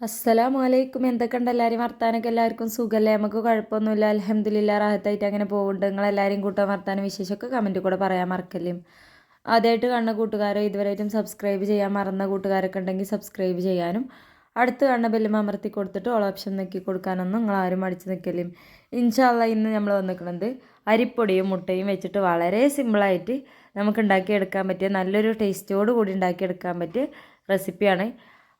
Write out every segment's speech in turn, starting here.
അസ്സലാമു അലൈക്കും എന്തൊക്കെയുണ്ട് എല്ലാവരും വർത്താനൊക്കെ എല്ലാവർക്കും സുഖമല്ലേ? നമുക്ക് കുഴപ്പമൊന്നുമില്ല. അലഹമ്മദില്ല റാഹത്തായിട്ട് അങ്ങനെ പോകുന്നുണ്ട് നിങ്ങളെല്ലാവരും കൂട്ടാൻ വർത്താനം വിശേഷമൊക്കെ കമന്റ് കൂടെ പറയാൻ മറക്കല്ലേ? ആദ്യമായിട്ട് കാണുന്ന കൂട്ടുകാരോ ഇതുവരെയായിട്ടും സബ്സ്ക്രൈബ് ചെയ്യാൻ മറന്ന കൂട്ടുകാരൊക്കെ ഉണ്ടെങ്കിൽ സബ്സ്ക്രൈബ് ചെയ്യാനും അടുത്ത് കാണുന്ന ബെല്ലും അമർത്തി കൊടുത്തിട്ട് ഓൾ ഓപ്ഷൻ നോക്കി കൊടുക്കാനൊന്നും നിങ്ങൾ ആരും അടിച്ച് നിൽക്കലും ഇൻഷാല്ല ഇന്ന് നമ്മൾ വന്നിരിക്കുന്നത് അരിപ്പൊടിയും മുട്ടയും വെച്ചിട്ട് വളരെ സിമ്പിളായിട്ട് നമുക്ക് ഉണ്ടാക്കിയെടുക്കാൻ പറ്റിയ നല്ലൊരു ടേസ്റ്റോട് കൂടി ഉണ്ടാക്കിയെടുക്കാൻ പറ്റിയ റെസിപ്പിയാണ്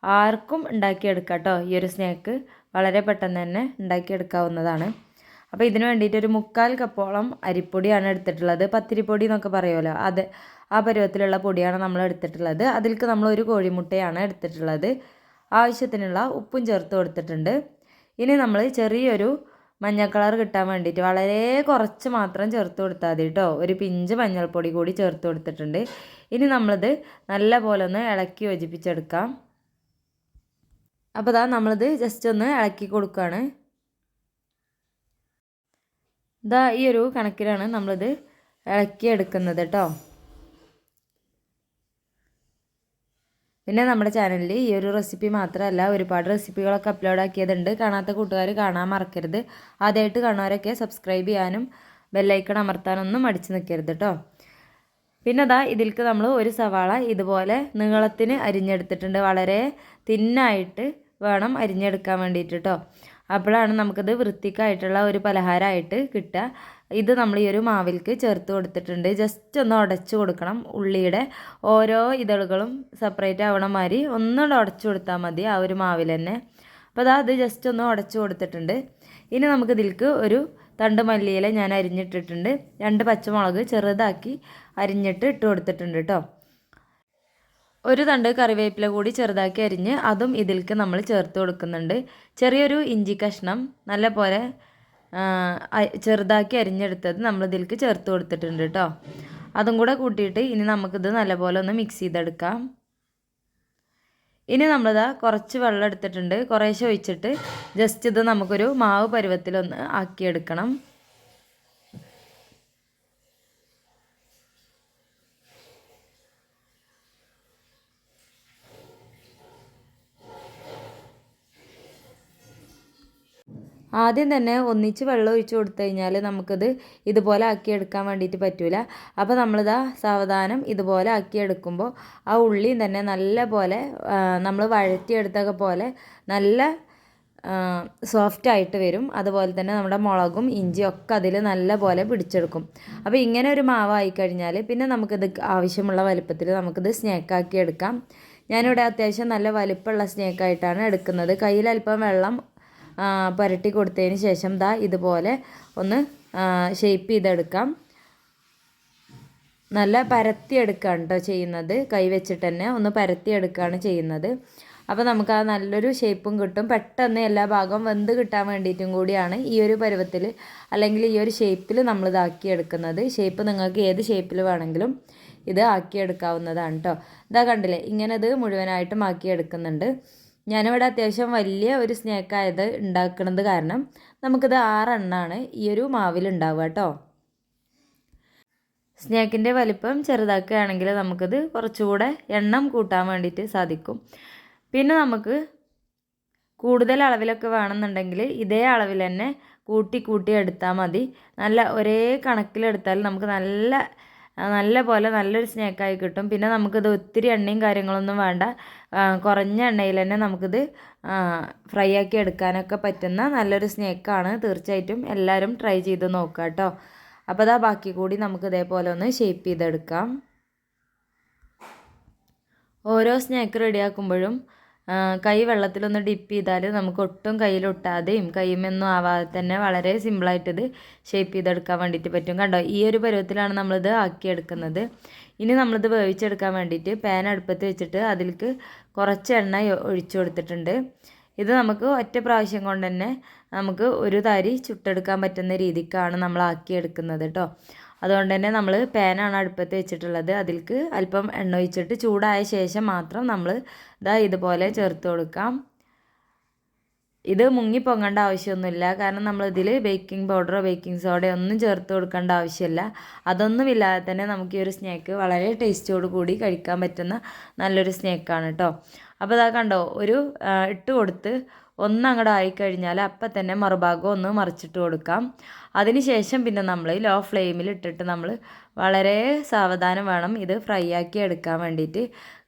ആർക്കും ഉണ്ടാക്കിയെടുക്കാം കേട്ടോ. ഈ ഒരു സ്നാക്ക് വളരെ പെട്ടെന്ന് തന്നെ ഉണ്ടാക്കിയെടുക്കാവുന്നതാണ്. അപ്പോൾ ഇതിന് വേണ്ടിയിട്ട് ഒരു മുക്കാൽ കപ്പോളം അരിപ്പൊടിയാണ് എടുത്തിട്ടുള്ളത്. പത്തിരിപ്പൊടി എന്നൊക്കെ പറയുമല്ലോ. അത് ആ പരുവത്തിലുള്ള പൊടിയാണ് നമ്മൾ എടുത്തിട്ടുള്ളത്. അതിലേക്ക് നമ്മൾ ഒരു കോഴിമുട്ടയാണ് എടുത്തിട്ടുള്ളത്. ആവശ്യത്തിനുള്ള ഉപ്പും ചേർത്ത് കൊടുത്തിട്ടുണ്ട്. ഇനി നമ്മൾ ചെറിയൊരു മഞ്ഞ കളർ കിട്ടാൻ വേണ്ടിയിട്ട് വളരെ കുറച്ച് മാത്രം ചേർത്ത് കൊടുത്താൽ മതി കേട്ടോ. ഒരു പിഞ്ച് മഞ്ഞൾപ്പൊടി കൂടി ചേർത്ത് കൊടുത്തിട്ടുണ്ട്. ഇനി നമ്മളിത് നല്ല പോലെ ഒന്ന് ഇളക്കി യോജിപ്പിച്ചെടുക്കാം. അപ്പോൾ ഇതാ നമ്മളിത് ജസ്റ്റ് ഒന്ന് ഇളക്കി കൊടുക്കുകയാണ് ഇതാ ഈ ഒരു കണക്കിലാണ് നമ്മളിത് ഇളക്കി എടുക്കുന്നത് കേട്ടോ പിന്നെ നമ്മുടെ ചാനലിൽ ഈ ഒരു റെസിപ്പി മാത്രമല്ല ഒരുപാട് റെസിപ്പികളൊക്കെ അപ്ലോഡ് ആക്കിയതുണ്ട്. കാണാത്ത കൂട്ടുകാർ കാണാൻ മറക്കരുത്. ആദ്യമായിട്ട് കാണുന്നവരൊക്കെ സബ്സ്ക്രൈബ് ചെയ്യാനും ബെല്ലൈക്കൺ അമർത്താനൊന്നും മടിച്ച് നിൽക്കരുത് കേട്ടോ പിന്നെ അതാ ഇതിൽക്ക് നമ്മൾ ഒരു സവാള ഇതുപോലെ നീളത്തിന് അരിഞ്ഞെടുത്തിട്ടുണ്ട്. വളരെ തിന്നായിട്ട് വേണം അരിഞ്ഞെടുക്കാൻ വേണ്ടിയിട്ട് കേട്ടോ അപ്പോഴാണ് നമുക്കത് വൃത്തിക്കായിട്ടുള്ള ഒരു പലഹാരമായിട്ട് കിട്ടുക. ഇത് നമ്മൾ ഈ ഒരു മാവിൽക്ക് ചേർത്ത് കൊടുത്തിട്ടുണ്ട്. ജസ്റ്റ് ഒന്ന് ഉടച്ചു കൊടുക്കണം. ഉള്ളിയുടെ ഓരോ ഇതളുകളും സെപ്പറേറ്റ് ആവണ മാതിരി ഒന്നുകൂടെ ഉടച്ചു കൊടുത്താൽ മതി ആ ഒരു മാവിൽ തന്നെ. അപ്പോൾ അതാ അത് ജസ്റ്റ് ഒന്ന് ഉടച്ചു കൊടുത്തിട്ടുണ്ട്. ഇനി നമുക്ക് ഒരു തണ്ട് മല്ലിയില ഞാൻ അരിഞ്ഞിട്ടിട്ടുണ്ട്. രണ്ട് പച്ചമുളക് ചെറുതാക്കി അരിഞ്ഞിട്ട് ഇട്ട് കൊടുത്തിട്ടുണ്ട് കേട്ടോ ഒരു തണ്ട് കറിവേപ്പില കൂടി ചെറുതാക്കി അരിഞ്ഞ് അതും ഇതിലേക്ക് നമ്മൾ ചേർത്ത് കൊടുക്കുന്നുണ്ട്. ചെറിയൊരു ഇഞ്ചി കഷ്ണം നല്ല പോലെ ചെറുതാക്കി അരിഞ്ഞെടുത്തത് നമ്മൾ ഇതിലേക്ക് ചേർത്ത് കൊടുത്തിട്ടുണ്ട് കേട്ടോ അതും കൂടെ കൂട്ടിയിട്ട് ഇനി നമുക്കിത് നല്ലപോലെ ഒന്ന് മിക്സ് ചെയ്തെടുക്കാം. ഇനി നമ്മളിതാ കുറച്ച് വെള്ളം എടുത്തിട്ടുണ്ട്. കുറേശ്ശെ ഒഴിച്ചിട്ട് ജസ്റ്റ് ഇത് നമുക്കൊരു മാവ് പരുവത്തിലൊന്ന് ആക്കിയെടുക്കണം. ആദ്യം തന്നെ ഒന്നിച്ച് വെള്ളം ഒഴിച്ച് കൊടുത്തു കഴിഞ്ഞാൽ നമുക്കത് ഇതുപോലെ ആക്കിയെടുക്കാൻ വേണ്ടിയിട്ട് പറ്റില്ല അപ്പോൾ നമ്മളിതാ സാവധാനം ഇതുപോലെ ആക്കിയെടുക്കുമ്പോൾ ആ ഉള്ളി തന്നെ നല്ല പോലെ നമ്മൾ വഴറ്റിയെടുത്തൊക്കെ പോലെ നല്ല സോഫ്റ്റ് ആയിട്ട് വരും. അതുപോലെ തന്നെ നമ്മുടെ മുളകും ഇഞ്ചിയും ഒക്കെ അതിൽ നല്ല പോലെ പിടിച്ചെടുക്കും. അപ്പോൾ ഇങ്ങനെ ഒരു മാവായി കഴിഞ്ഞാൽ പിന്നെ നമുക്കിത് ആവശ്യമുള്ള വലുപ്പത്തിൽ നമുക്കിത് സ്നേക്കാക്കി എടുക്കാം. ഞാനിവിടെ അത്യാവശ്യം നല്ല വലിപ്പമുള്ള സ്നേക്കായിട്ടാണ് എടുക്കുന്നത്. കയ്യിൽ അല്പം വെള്ളം പുരട്ടി കൊടുത്തതിന് ശേഷം ദാ ഇതുപോലെ ഒന്ന് ഷേപ്പ് ചെയ്തെടുക്കാം. നല്ല പരത്തിയെടുക്കുകയാണ് കേട്ടോ ചെയ്യുന്നത്. കൈ വെച്ചിട്ട് തന്നെ ഒന്ന് പരത്തിയെടുക്കുകയാണ് ചെയ്യുന്നത്. അപ്പോൾ നമുക്ക് ആ നല്ലൊരു ഷേപ്പും കിട്ടും. പെട്ടെന്ന് എല്ലാ ഭാഗവും വെന്ത് കിട്ടാൻ വേണ്ടിയിട്ടും കൂടിയാണ് ഈ ഒരു പരുവത്തിൽ അല്ലെങ്കിൽ ഈ ഒരു ഷേപ്പിൽ നമ്മൾ ഇതാക്കി എടുക്കുന്നത് ഷേപ്പ് നിങ്ങൾക്ക് ഏത് ഷേപ്പിൽ വേണമെങ്കിലും ഇത് ആക്കിയെടുക്കാവുന്നതാണ് കേട്ടോ ഇതാ കണ്ടില്ലേ ഇങ്ങനെ ഇത് മുഴുവനായിട്ടും ആക്കിയെടുക്കുന്നുണ്ട്. ഞാനിവിടെ അത്യാവശ്യം വലിയ ഒരു സ്നേക്കായത് ഉണ്ടാക്കുന്നത് കാരണം നമുക്കിത് ആറെണ്ണമാണ് ഈ ഒരു മാവിൽ ഉണ്ടാവുക കേട്ടോ. സ്നാക്കിന്റെ വലിപ്പം ചെറുതാക്കുകയാണെങ്കിൽ നമുക്കിത് കുറച്ചുകൂടെ എണ്ണം കൂട്ടാൻ വേണ്ടിയിട്ട് സാധിക്കും. പിന്നെ നമുക്ക് കൂടുതൽ അളവിലൊക്കെ വേണമെന്നുണ്ടെങ്കിൽ ഇതേ അളവിൽ തന്നെ കൂട്ടി കൂട്ടി എടുത്താൽ മതി. നല്ല ഒരേ കണക്കിലെടുത്താൽ നമുക്ക് നല്ല നല്ല പോലെ നല്ലൊരു സ്നാക്കായി കിട്ടും. പിന്നെ നമുക്കിത് ഒത്തിരി എണ്ണയും കാര്യങ്ങളൊന്നും വേണ്ട. കുറഞ്ഞ എണ്ണയിൽ തന്നെ നമുക്കിത് ഫ്രൈ ആക്കി എടുക്കാനൊക്കെ പറ്റുന്ന നല്ലൊരു സ്നാക്കാണ് തീർച്ചയായിട്ടും. എല്ലാവരും ട്രൈ ചെയ്ത് നോക്കുക കേട്ടോ. അപ്പോൾ അതാ ബാക്കി കൂടി നമുക്ക് ഇതേപോലെ ഒന്ന് ഷേപ്പ് ചെയ്തെടുക്കാം. ഓരോ സ്നാക്ക് റെഡിയാക്കുമ്പോഴും കൈ വെള്ളത്തിലൊന്ന് ഡിപ്പ് ചെയ്താൽ നമുക്ക് ഒട്ടും കയ്യിലൊട്ടാതെയും കൈമൊന്നും ആവാതെ തന്നെ വളരെ സിമ്പിളായിട്ട് ഇത് ഷേപ്പ് ചെയ്തെടുക്കാൻ വേണ്ടിയിട്ട് പറ്റും. കണ്ടോ? ഈ ഒരു പരുവത്തിലാണ് നമ്മളിത് ആക്കിയെടുക്കുന്നത്. ഇനി നമ്മളിത് വേവിച്ചെടുക്കാൻ വേണ്ടിയിട്ട് പാൻ അടുപ്പത്ത് വെച്ചിട്ട് അതിലേക്ക് കുറച്ച് എണ്ണ ഒഴിച്ചു കൊടുത്തിട്ടുണ്ട്. ഇത് നമുക്ക് ഒറ്റ പ്രാവശ്യം കൊണ്ട് തന്നെ നമുക്ക് ഒരു തരി ചുട്ടെടുക്കാൻ പറ്റുന്ന രീതിക്കാണ് നമ്മൾ ആക്കിയെടുക്കുന്നത് കേട്ടോ അതുകൊണ്ട് തന്നെ നമ്മൾ പാനാണ് അടുപ്പത്ത് വെച്ചിട്ടുള്ളത്. അതിൽക്ക് അല്പം എണ്ണ ഒഴിച്ചിട്ട് ചൂടായ ശേഷം മാത്രം നമ്മൾ ഇതാ ഇതുപോലെ ചേർത്ത് കൊടുക്കാം. ഇത് മുങ്ങി പൊങ്ങേണ്ട ആവശ്യമൊന്നുമില്ല. കാരണം നമ്മൾ ഇതിൽ ബേക്കിംഗ് പൗഡറോ ബേക്കിംഗ് സോഡയോ ഒന്നും ചേർത്ത് കൊടുക്കേണ്ട ആവശ്യമില്ല. അതൊന്നുമില്ലാതെ തന്നെ നമുക്ക് ഈ ഒരു സ്നാക്ക് വളരെ ടേസ്റ്റോട് കൂടി കഴിക്കാൻ പറ്റുന്ന നല്ലൊരു സ്നാക്കാണ് കേട്ടോ അപ്പോൾ ഇതാ കണ്ടോ ഒരു ഇട്ട് കൊടുത്ത് ഒന്ന് അങ്ങോട്ട് ആയിക്കഴിഞ്ഞാൽ അപ്പം തന്നെ മറുഭാഗം ഒന്ന് മറിച്ചിട്ട് കൊടുക്കാം. അതിനുശേഷം പിന്നെ നമ്മൾ ലോ ഫ്ലെയിമിൽ ഇട്ടിട്ട് നമ്മൾ വളരെ സാവധാനം വേണം ഇത് ഫ്രൈ ആക്കി എടുക്കാൻ വേണ്ടിയിട്ട്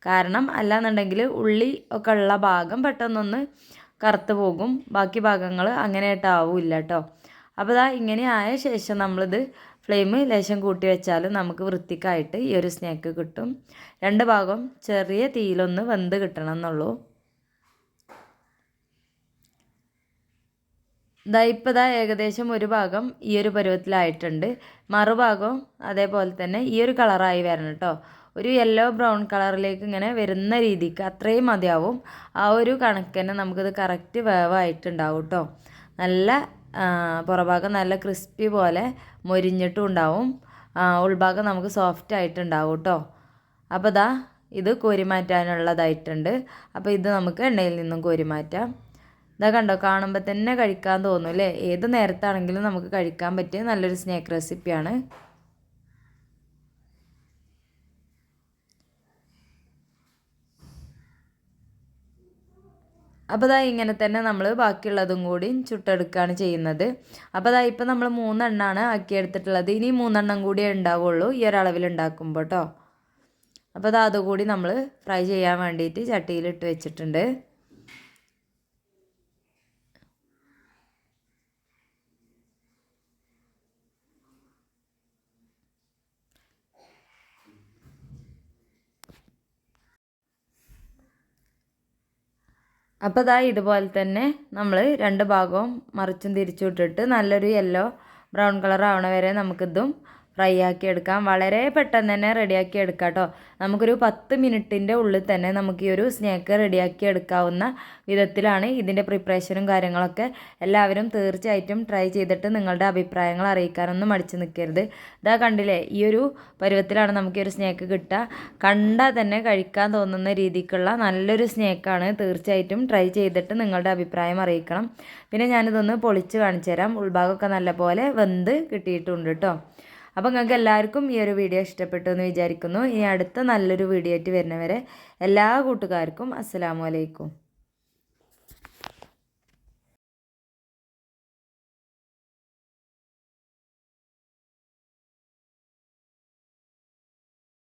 കാരണം അല്ലാന്നുണ്ടെങ്കിൽ ഉള്ളി ഒക്കെ ഉള്ള ഭാഗം പെട്ടെന്നൊന്ന് കറുത്ത് പോകും. ബാക്കി ഭാഗങ്ങൾ അങ്ങനെയായിട്ടാവില്ല കേട്ടോ അപ്പോൾ ഇതാ ഇങ്ങനെ ആയ ശേഷം നമ്മളിത് ഫ്ലെയിം ലേശം കൂട്ടി വെച്ചാൽ നമുക്ക് വൃത്തിക്കായിട്ട് ഈ ഒരു സ്നാക്ക് കിട്ടും. രണ്ട് ഭാഗം ചെറിയ തീയിലൊന്ന് വെന്ത് കിട്ടണം എന്നുള്ളൂ. ദാ ദാ ഏകദേശം ഒരു ഭാഗം ഈ ഒരു പരുവത്തിലായിട്ടുണ്ട്. മറുഭാഗം അതേപോലെ തന്നെ ഈ ഒരു കളറായി വരണം കേട്ടോ ഒരു യെല്ലോ ബ്രൗൺ കളറിലേക്ക് ഇങ്ങനെ വരുന്ന രീതിക്ക് അത്രയും മതിയാവും. ആ ഒരു കണക്ക് തന്നെ നമുക്കിത് കറക്റ്റ് വേവായിട്ടുണ്ടാവും കേട്ടോ നല്ല പുറഭാഗം നല്ല ക്രിസ്പി പോലെ മൊരിഞ്ഞിട്ടും ഉണ്ടാവും. ഉൾഭാഗം നമുക്ക് സോഫ്റ്റ് ആയിട്ടുണ്ടാവും കേട്ടോ അപ്പോൾ ദാ ഇത് കോരി മാറ്റാനുള്ളതായിട്ടുണ്ട് അപ്പോൾ ഇത് നമുക്ക് എണ്ണയിൽ നിന്നും കോരി മാറ്റാം ഇതാ കണ്ടോ കാണുമ്പോൾ തന്നെ കഴിക്കാൻ തോന്നും അല്ലേ? ഏത് നേരത്താണെങ്കിലും നമുക്ക് കഴിക്കാൻ പറ്റിയ നല്ലൊരു സ്നാക്ക് റെസിപ്പിയാണ്. അപ്പോൾ ദാ ഇങ്ങനെ തന്നെ നമ്മൾ ബാക്കിയുള്ളതും കൂടി ചുട്ടെടുക്കുകയാണ് ചെയ്യുന്നത്. അപ്പോൾ ദാ ഇപ്പം നമ്മൾ മൂന്നെണ്ണമാണ് ആക്കിയെടുത്തിട്ടുള്ളത്. ഇനി മൂന്നെണ്ണം കൂടിയേ ഉണ്ടാവുള്ളൂ ഈ ഒരളവിൽ ഉണ്ടാക്കുമ്പോൾ കേട്ടോ അപ്പോൾ ദാ അതുകൂടി നമ്മൾ ഫ്രൈ ചെയ്യാൻ വേണ്ടിയിട്ട് ചട്ടിയിലിട്ട് വെച്ചിട്ടുണ്ട്. അപ്പോൾ ഇതാ ഇതുപോലെ തന്നെ നമ്മൾ രണ്ട് ഭാഗവും മറിച്ചും തിരിച്ചും ഇട്ടിട്ട് നല്ലൊരു യെല്ലോ ബ്രൗൺ കളർ ആവണ വരെ നമുക്കിതും ഫ്രൈ ആക്കി എടുക്കാം. വളരെ പെട്ടെന്ന് തന്നെ റെഡിയാക്കി എടുക്കാം കേട്ടോ നമുക്കൊരു പത്ത് മിനിറ്റിന്റെ ഉള്ളിൽ തന്നെ നമുക്ക് ഈ ഒരു സ്നാക്ക് റെഡിയാക്കി എടുക്കാവുന്ന വിധത്തിലാണ് ഇതിന്റെ പ്രിപ്പറേഷനും കാര്യങ്ങളൊക്കെ. എല്ലാവരും തീർച്ചയായിട്ടും ട്രൈ ചെയ്തിട്ട് നിങ്ങളുടെ അഭിപ്രായങ്ങൾ അറിയിക്കാനൊന്നും മടിച്ച് നിൽക്കരുത്. ഇതാ കണ്ടില്ലേ ഈ ഒരു പരുവത്തിലാണ് നമുക്ക് ഈ ഒരു സ്നാക്ക് കിട്ടുക. കണ്ടാൽ തന്നെ കഴിക്കാൻ തോന്നുന്ന രീതിക്കുള്ള നല്ലൊരു സ്നാക്കാണ്. തീർച്ചയായിട്ടും ട്രൈ ചെയ്തിട്ട് നിങ്ങളുടെ അഭിപ്രായം അറിയിക്കണം. പിന്നെ ഞാനിതൊന്ന് പൊളിച്ച് കാണിച്ചു തരാം ഉൾഭാഗമൊക്കെ നല്ലപോലെ വെന്ത് കിട്ടിയിട്ടുണ്ട് കേട്ടോ അപ്പോൾ നിങ്ങൾക്ക് എല്ലാവർക്കും ഈ ഒരു വീഡിയോ ഇഷ്ടപ്പെട്ടു എന്ന് വിചാരിക്കുന്നു. ഇനി അടുത്ത നല്ലൊരു വീഡിയോ ആയിട്ട് വരുന്നവരെ എല്ലാ കൂട്ടുകാർക്കും അസ്സലാമു അലൈക്കും.